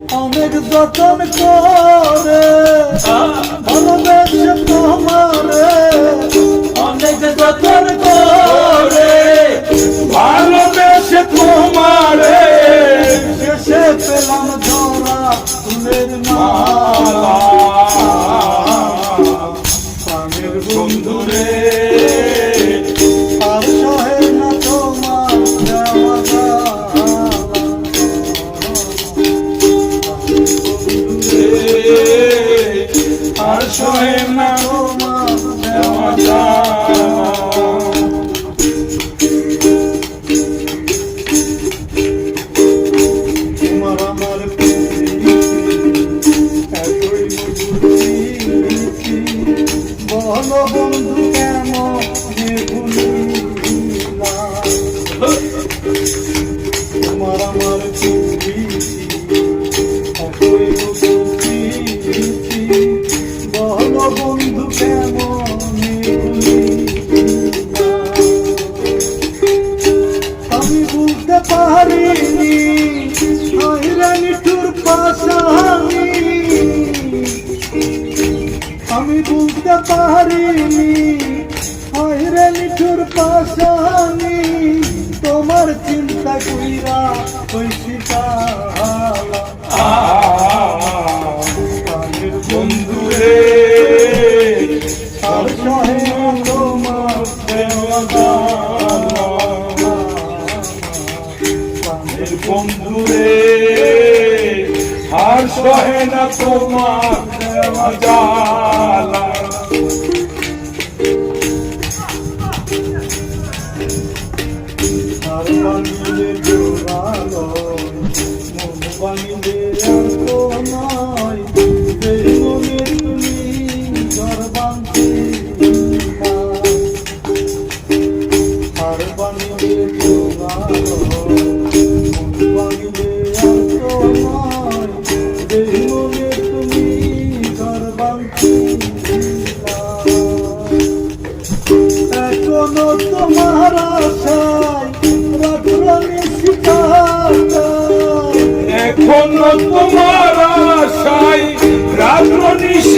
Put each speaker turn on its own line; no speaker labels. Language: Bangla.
অনেক যতন করে ভালোবেসে তোমারে।
অনেক যতন করে
আর সহে না তোমার দেওয়া জ্বালা। আইরানি টুর পাশানি আমি। বুঝতে পারিনি। হয়রে নিঠুর পাশানি তোমার চিন্তা কইরা ওই
বন্ধুরে
আর সহে
না তোমার জ্বালা।
আর বানিয়ে জোড়ালো মন এখনও তোমার আশায় রাখলামি শিকাটা
এখনও তোমার রাত্র নিশিকাটাই